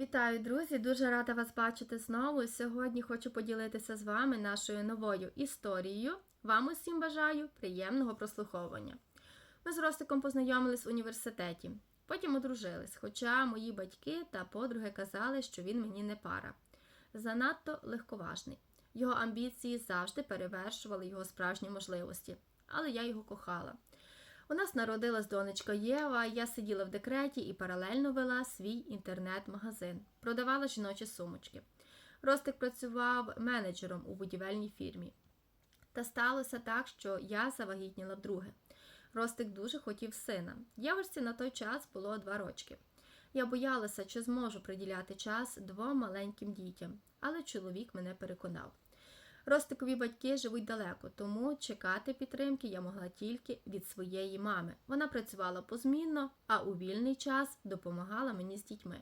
Вітаю, друзі! Дуже рада вас бачити знову. Сьогодні хочу поділитися з вами нашою новою історією. Вам усім бажаю приємного прослуховування. Ми з Ростиком познайомились в університеті, потім одружились, хоча мої батьки та подруги казали, що він мені не пара. Занадто легковажний. Його амбіції завжди перевершували його справжні можливості, але я його кохала. У нас народилась донечка Єва, я сиділа в декреті і паралельно вела свій інтернет-магазин, продавала жіночі сумочки. Ростик працював менеджером у будівельній фірмі. Та сталося так, що я завагітніла вдруге. Ростик дуже хотів сина. Євочці на той час було два рочки. Я боялася, чи зможу приділяти час двом маленьким дітям, але чоловік мене переконав. Ростикові батьки живуть далеко, тому чекати підтримки я могла тільки від своєї мами. Вона працювала позмінно, а у вільний час допомагала мені з дітьми.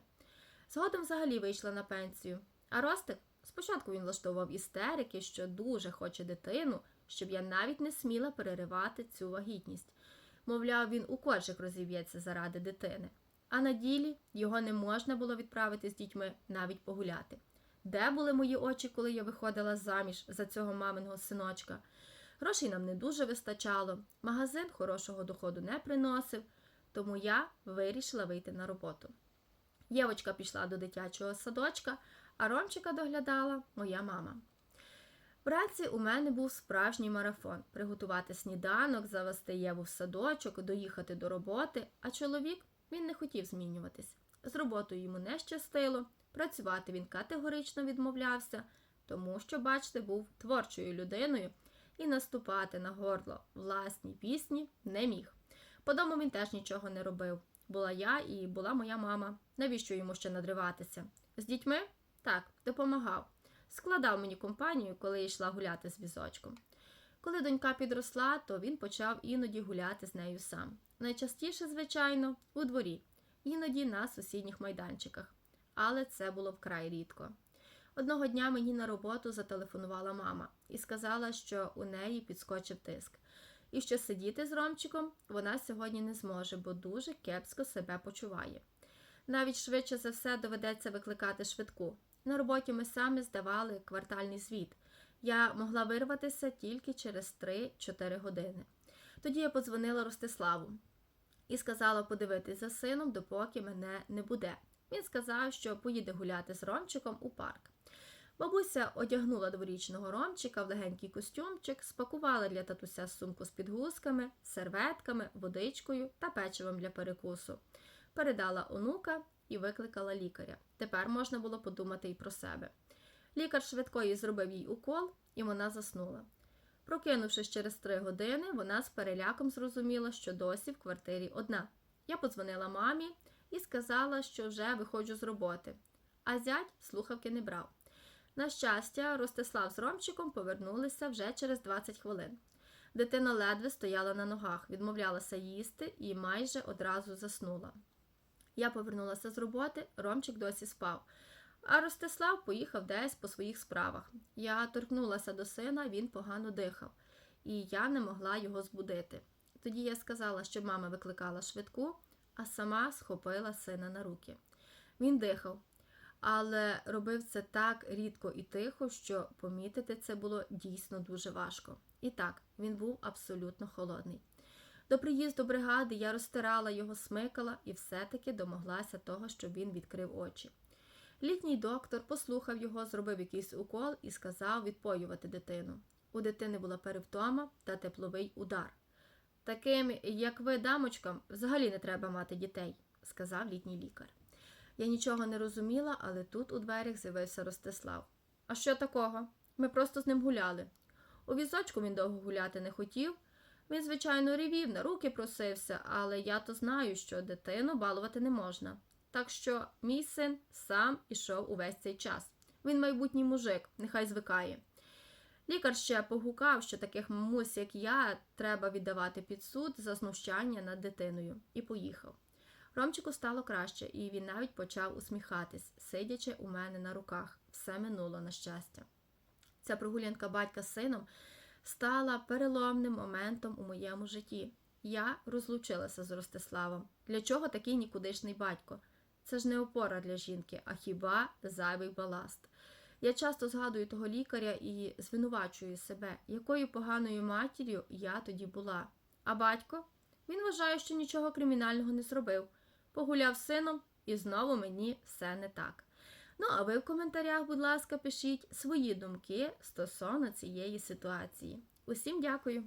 Згодом взагалі вийшла на пенсію. А Ростик спочатку він влаштовував істерики, що дуже хоче дитину, щоб я навіть не сміла переривати цю вагітність. Мовляв, він у коржик розів'ється заради дитини. А на ділі його не можна було відправити з дітьми навіть погуляти. Де були мої очі, коли я виходила заміж за цього маминого синочка? Грошей нам не дуже вистачало, магазин хорошого доходу не приносив, тому я вирішила вийти на роботу. Євочка пішла до дитячого садочка, а Ромчика доглядала моя мама. Вранці у мене був справжній марафон приготувати сніданок, завести Єву в садочок, доїхати до роботи, а чоловік він не хотів змінюватись. З роботою йому не щастило, працювати він категорично відмовлявся, тому що, бачите, був творчою людиною і наступати на горло власній пісні не міг. По дому він теж нічого не робив. Була я і була моя мама. Навіщо йому ще надриватися? З дітьми? Так, допомагав. Складав мені компанію, коли йшла гуляти з візочком. Коли донька підросла, то він почав іноді гуляти з нею сам. Найчастіше, звичайно, у дворі, іноді на сусідніх майданчиках. Але це було вкрай рідко. Одного дня мені на роботу зателефонувала мама і сказала, що у неї підскочив тиск, і що сидіти з Ромчиком вона сьогодні не зможе, бо дуже кепсько себе почуває. Навіть швидше за все доведеться викликати швидку. На роботі ми самі здавали квартальний звіт. Я могла вирватися тільки через 3-4 години. Тоді я подзвонила Ростиславу і сказала подивитись за сином, допоки мене не буде. Він сказав, що поїде гуляти з Ромчиком у парк. Бабуся одягнула дворічного Ромчика в легенький костюмчик, спакувала для татуся сумку з підгузками, серветками, водичкою та печивом для перекусу. Передала онука і викликала лікаря. Тепер можна було подумати і про себе. Лікар швидкої зробив їй укол, і вона заснула. Прокинувшись через три години, вона з переляком зрозуміла, що досі в квартирі одна. Я подзвонила мамі і сказала, що вже виходжу з роботи, а зять слухавки не брав. На щастя, Ростислав з Ромчиком повернулися вже через 20 хвилин. Дитина ледве стояла на ногах, відмовлялася їсти і майже одразу заснула. Я повернулася з роботи, Ромчик досі спав. А Ростислав поїхав десь по своїх справах. Я торкнулася до сина, він погано дихав, і я не могла його збудити. Тоді я сказала, щоб мама викликала швидку, а сама схопила сина на руки. Він дихав, але робив це так рідко і тихо, що помітити це було дійсно дуже важко. І так, він був абсолютно холодний. До приїзду бригади я розтирала його, смикала і все-таки домоглася того, щоб він відкрив очі. Літній доктор послухав його, зробив якийсь укол і сказав відпоювати дитину. У дитини була перевтома та тепловий удар. Таким, як ви, дамочкам, взагалі не треба мати дітей, сказав літній лікар. Я нічого не розуміла, але тут у дверях з'явився Ростислав. А що такого? Ми просто з ним гуляли. У візочку він довго гуляти не хотів. Він, звичайно, ревів, на руки просився, але я то знаю, що дитину балувати не можна. Так що мій син сам ішов увесь цей час. Він майбутній мужик, нехай звикає. Лікар ще погукав, що таких мамусь, як я, треба віддавати під суд за знущання над дитиною, і поїхав. Ромчику стало краще, і він навіть почав усміхатись, сидячи у мене на руках. Все минуло на щастя. Ця прогулянка батька з сином стала переломним моментом у моєму житті. Я розлучилася з Ростиславом. Для чого такий нікудишний батько? Це ж не опора для жінки, а хіба зайвий баласт. Я часто згадую того лікаря і звинувачую себе, якою поганою матір'ю я тоді була. А батько? Він вважає, що нічого кримінального не зробив. Погуляв з сином, і знову мені все не так. Ну, а ви в коментарях, будь ласка, пишіть свої думки стосовно цієї ситуації. Усім дякую!